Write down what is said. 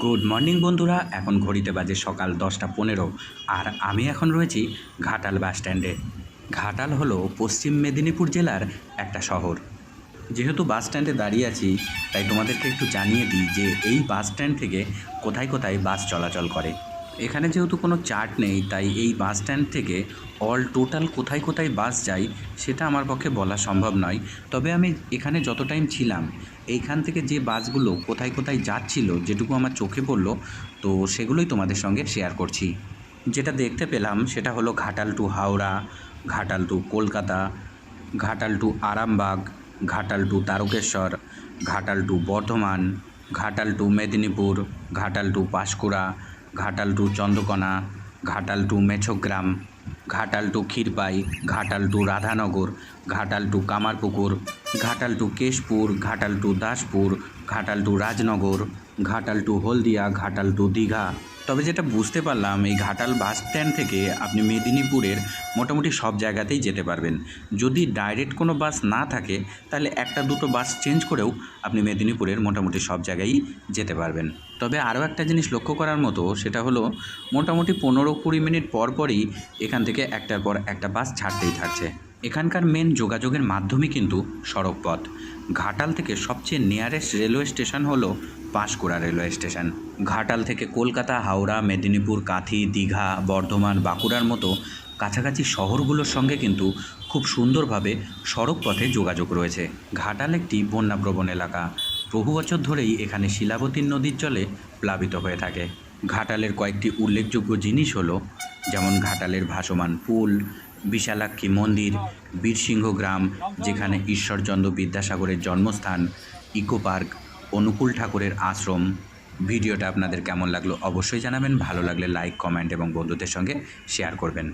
Good morning বন্ধুরা। এখন ঘড়িতে বাজে সকাল দশটা পনেরো, আর আমি এখন রয়েছি ঘাটাল বাস স্ট্যান্ডে। ঘাটাল হলো পশ্চিম মেদিনীপুর জেলার একটা শহর। যেহেতু বাস স্ট্যান্ডে দাঁড়িয়ে আছি, তাই তোমাদেরকে একটু জানিয়ে দিই যে এই বাস স্ট্যান্ড থেকে কোথায় কোথায় বাস চলাচল করে। এখানে যেহেতু কোনো চার্ট নেই, তাই এই বাস স্ট্যান্ড থেকে অল টোটাল কোথায় কোথায় বাস যায় সেটা আমার পক্ষে বলা সম্ভব নয়। তবে আমি এখানে যত টাইম ছিলাম, এইখান থেকে যে বাসগুলো কোথায় কোথায় যাচ্ছিল যেটুকু আমার চোখে পড়ল, তো সেগুলোই তোমাদের সঙ্গে শেয়ার করছি। যেটা দেখতে পেলাম সেটা হলো Ghatal to Howrah, Ghatal to Kolkata, Ghatal to Arambagh, Ghatal to Tarakeswar, Ghatal to Bardhaman, Ghatal to Medinipur, Ghatal to Panskura Ghatal to Chandrakona Ghatal to Mechogram Ghatal to Khirpai Ghatal to Radhanagar Ghatal to Kamarpukur Ghatal to Keshpur Ghatal to Daspur Ghatal to Rajnagar Ghatal to Haldia Ghatal to Digha তবে যেটা বুঝতে পারলাম, এই ঘাটাল বাস stand থেকে আপনি মেদিনীপুরের মোটামুটি সব জায়গাতেই যেতে পারবেন। যদি ডাইরেক্ট কোনো বাস না থাকে, তাহলে একটা দুটো বাস চেঞ্জ করেও আপনি মেদিনীপুরের মোটামুটি সব জায়গায়ই যেতে পারবেন। তবে আরও একটা জিনিস লক্ষ্য করার মতো, সেটা হলো মোটামুটি পনেরো কুড়ি মিনিট পর পরই এখান থেকে একটার পর একটা বাস ছাড়তেই থাকছে। এখানকার মেন যোগাযোগের মাধ্যমই কিন্তু সড়কপথ। ঘাটাল থেকে সবচেয়ে নিয়ারেস্ট রেলওয়ে স্টেশন হলো পাঁশকুড়া রেলওয়ে স্টেশন ঘাটাল থেকে কলকাতা, হাওড়া, মেদিনীপুর, কাঁথি, দীঘা, বর্ধমান, বাঁকুড়ার মতো কাছাকাছি শহরগুলোর সঙ্গে কিন্তু খুব সুন্দরভাবে সড়ক পথে যোগাযোগ রয়েছে। ঘাটাল একটি বন্যাপ্রবণ এলাকা। বহু বছর ধরেই এখানে শিলাবতী নদীর জলে প্লাবিত হয়ে থাকে। ঘাটালের কয়েকটি উল্লেখযোগ্য জিনিস হলো, যেমন ঘাটালের ভাসমান পুল বিশালাক্ষী মন্দির, বীরসিংহ গ্রাম, যেখানে ঈশ্বরচন্দ্র বিদ্যাসাগরের জন্মস্থান, ইকো পার্ক, অনুকূল ঠাকুরের আশ্রম। ভিডিওটা আপনাদের কেমন লাগল অবশ্যই জানাবেন। ভালো লাগলে লাইক, কমেন্ট এবং বন্ধুদের সঙ্গে শেয়ার করবেন।